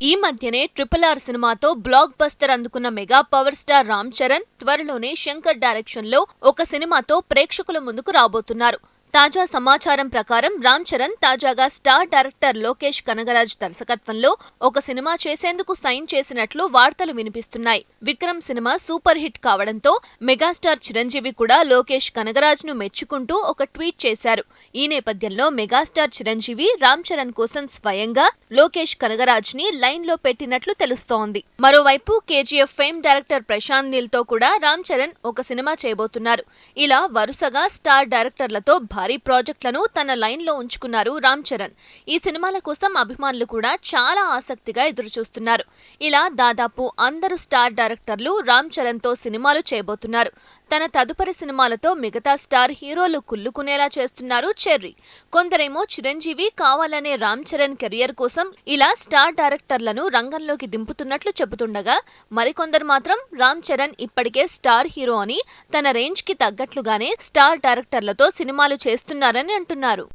ఈ మధ్యనే triple R సినిమాతో బ్లాక్ బస్టర్ అందుకున్న mega power star Ram Charan త్వరలోనే శంకర్ డైరెక్షన్లో ఒక సినిమాతో ప్రేక్షకుల ముందుకు రాబోతున్నారు. తాజా సమాచారం ప్రకారం రామ్ చరణ్ తాజాగా స్టార్ డైరెక్టర్ లోకేష్ కనగరాజ్ దర్శకత్వంలో ఒక సినిమా చేసేందుకు సైన్ చేసినట్లు వార్తలు వినిపిస్తున్నాయి. విక్రమ్ సినిమా సూపర్ హిట్ కావడంతో మెగాస్టార్ చిరంజీవి కూడా లోకేష్ కనగరాజ్ను మెచ్చుకుంటూ ఒక ట్వీట్ చేశారు. ఈ నేపథ్యంలో మెగాస్టార్ చిరంజీవి రామ్ చరణ్ కోసం స్వయంగా లోకేష్ కనగరాజ్ని లైన్లో పెట్టినట్లు తెలుస్తోంది. మరోవైపు కేజీఎఫ్ ఫేమ్ డైరెక్టర్ ప్రశాంత్ నీల్తో కూడా రామ్ చరణ్ ఒక సినిమా చేయబోతున్నారు. ఇలా వరుసగా స్టార్ డైరెక్టర్లతో భారీ ప్రాజెక్టులను తన లైన్లో ఉంచుకున్నారు రామ్ చరణ్. ఈ సినిమాల కోసం అభిమానులు కూడా చాలా ఆసక్తిగా ఎదురుచూస్తున్నారు. ఇలా దాదాపు అందరు స్టార్ డైరెక్టర్లు రామ్ చరణ్తో సినిమాలు చేయబోతున్నారు. తన తదుపరి సినిమాలతో మిగతా స్టార్ హీరోలు కుల్లుకునేలా చేస్తున్నారు చెర్రీ. కొందరేమో చిరంజీవి కావాలనే రామ్ చరణ్ కెరియర్ కోసం ఇలా స్టార్ డైరెక్టర్లను రంగంలోకి దింపుతున్నట్లు చెబుతుండగా మరికొందరు మాత్రం రామ్ చరణ్ ఇప్పటికే స్టార్ హీరో అని తన రేంజ్కి తగ్గట్లుగానే స్టార్ డైరెక్టర్లతో సినిమాలు చేస్తున్నారని అంటున్నారు.